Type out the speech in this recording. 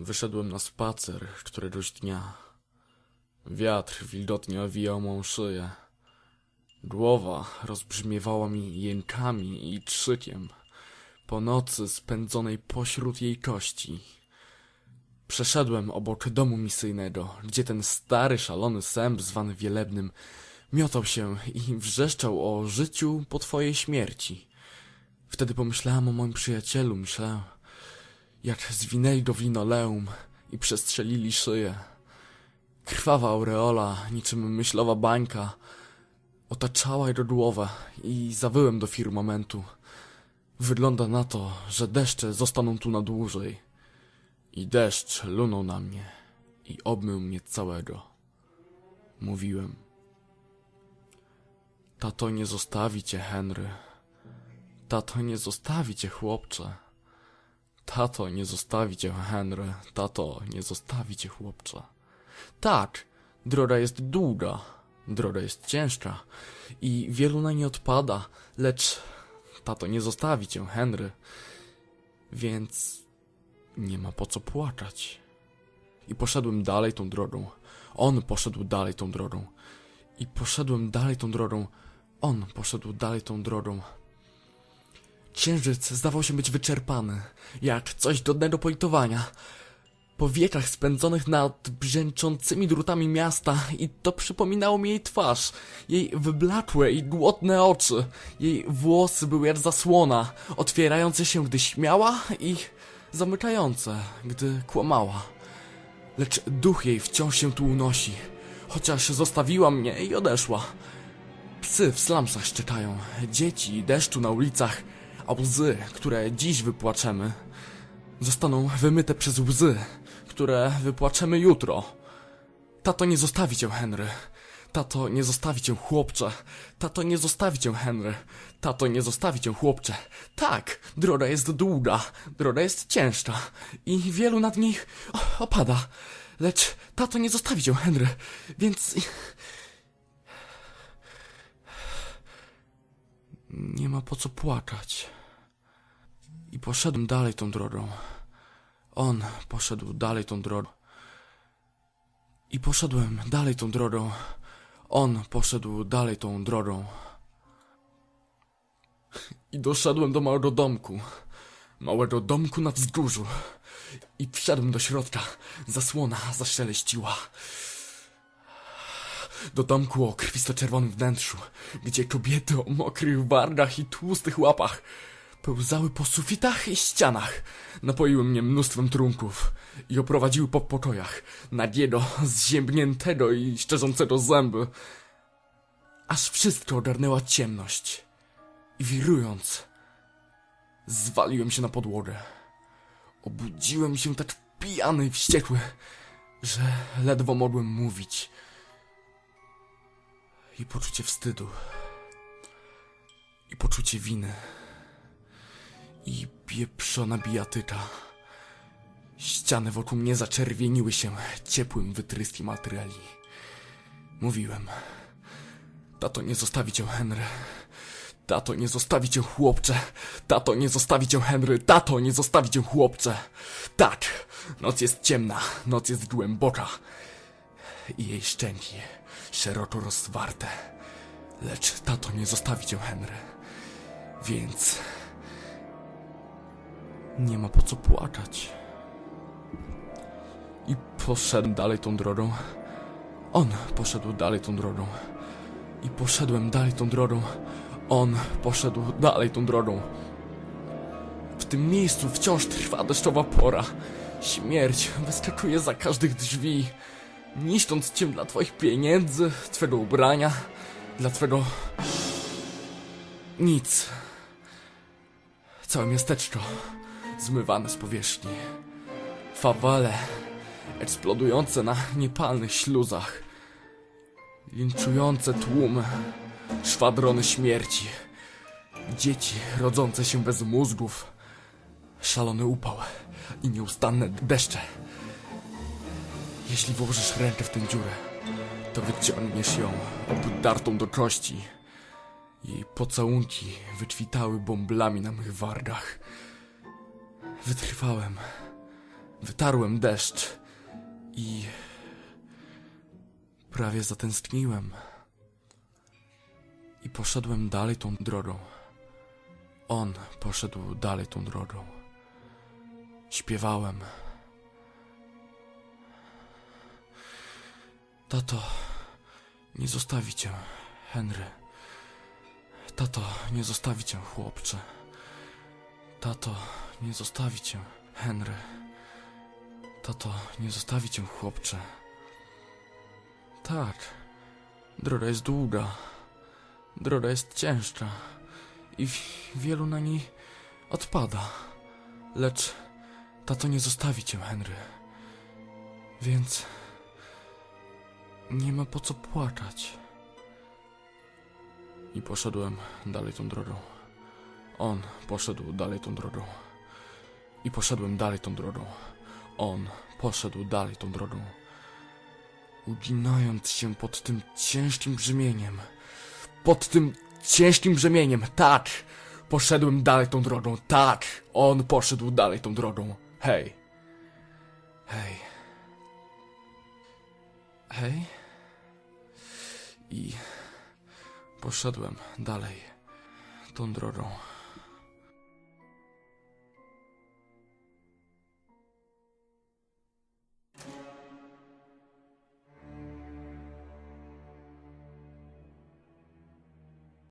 Wyszedłem na spacer któregoś dnia. Wiatr wilgotnie owijał mą szyję. Głowa rozbrzmiewała mi jękami i krzykiem po nocy spędzonej pośród jej kości. Przeszedłem obok domu misyjnego, gdzie ten stary, szalony sęp zwany Wielebnym miotał się i wrzeszczał o życiu po twojej śmierci. Wtedy pomyślałem o moim przyjacielu, myślałem, jak zwinęli go w linoleum i przestrzelili szyję. Krwawa aureola, niczym myślowa bańka, otaczała jego głowę i zawyłem do firmamentu. Wygląda na to, że deszcze zostaną tu na dłużej. I deszcz lunął na mnie i obmył mnie całego. Mówiłem. Tato nie zostawi cię, Henry. Tato nie zostawi cię, chłopcze. Tato nie zostawi cię, Henry. Tato nie zostawi cię, chłopcze. Tak, droga jest długa, droga jest ciężka i wielu na nie odpada, lecz tato nie zostawi cię, Henry. Więc nie ma po co płakać. I poszedłem dalej tą drogą. On poszedł dalej tą drogą. I poszedłem dalej tą drogą. On poszedł dalej tą drogą. Księżyc zdawał się być wyczerpany, jak coś godnego politowania. Po wiekach spędzonych nad brzęczącymi drutami miasta i to przypominało mi jej twarz, jej wyblakłe i głodne oczy. Jej włosy były jak zasłona, otwierające się gdy śmiała i zamykające, gdy kłamała. Lecz duch jej wciąż się tu unosi, chociaż zostawiła mnie i odeszła. Psy w slumsach szczekają, dzieci deszczu na ulicach, a łzy, które dziś wypłaczemy, zostaną wymyte przez łzy, które wypłaczemy jutro. Tato nie zostawi cię, Henry. Tato nie zostawi cię, chłopcze. Tato nie zostawi cię, Henry. Tato nie zostawi cię, chłopcze. Tak, droga jest długa, droga jest ciężka i wielu nad o- opada. Lecz tato nie zostawi cię, Henry, więc... Nie ma po co płakać. I poszedłem dalej tą drogą. On poszedł dalej tą drogą. I poszedłem dalej tą drogą. On poszedł dalej tą drogą. I doszedłem do małego domku. Małego domku na wzgórzu. I wszedłem do środka. Zasłona zaszeleściła. Do domku o krwisto-czerwonym wnętrzu, gdzie kobiety o mokrych wargach i tłustych łapach pełzały po sufitach i ścianach, napoiły mnie mnóstwem trunków i oprowadziły po pokojach, nagiego, zziębniętego i szczerzącego zęby, aż wszystko ogarnęła ciemność. I wirując, zwaliłem się na podłogę. Obudziłem się tak pijany i wściekły, że ledwo mogłem mówić. I poczucie wstydu, i poczucie winy, i pieprzona bijatyka. Ściany wokół mnie zaczerwieniły się ciepłym wytryskiem materiali. Mówiłem, tato nie zostawi cię, Henry. Tato nie zostawi cię, chłopcze. Tato nie zostawi cię, Henry. Tato nie zostawi cię, chłopcze. Tak, noc jest ciemna, noc jest głęboka i jej szczęki szeroko rozwarte. Lecz tato nie zostawi cię, Henry. Więc nie ma po co płakać. I poszedłem dalej tą drogą. On poszedł dalej tą drogą. I poszedłem dalej tą drogą. On poszedł dalej tą drogą. W tym miejscu wciąż trwa deszczowa pora. Śmierć wyskakuje za każdych drzwi niszcząc cię dla twoich pieniędzy, twego ubrania, dla twego... Nic. Całe miasteczko zmywane z powierzchni. Fawele eksplodujące na niepalnych śluzach. Linczujące tłumy, szwadrony śmierci. Dzieci rodzące się bez mózgów. Szalony upał i nieustanne deszcze. Jeśli włożysz rękę w tę dziurę, to wyciągniesz ją obdartą do kości. Jej pocałunki wykwitały bąblami na mych wargach. Wytrwałem, Wytarłem deszcz i prawie zatęskniłem. I poszedłem dalej tą drogą. On poszedł dalej tą drogą. Śpiewałem. Tato, nie zostawi cię, Henry. Tato, nie zostawi cię, chłopcze. Tato, nie zostawi cię, Henry. Tato, nie zostawi cię, chłopcze. Tak, droga jest długa. Droga jest ciężka i wielu na niej odpada. Lecz tato nie zostawi cię, Henry. Więc nie ma po co płakać. I poszedłem dalej tą drogą. On poszedł dalej tą drogą. I poszedłem dalej tą drogą. On poszedł dalej tą drogą. Uginając się pod tym ciężkim brzemieniem. Pod tym ciężkim brzemieniem, tak! Poszedłem dalej tą drogą, tak! On poszedł dalej tą drogą. Hej. Hej. Hej. I poszedłem dalej tą drogą.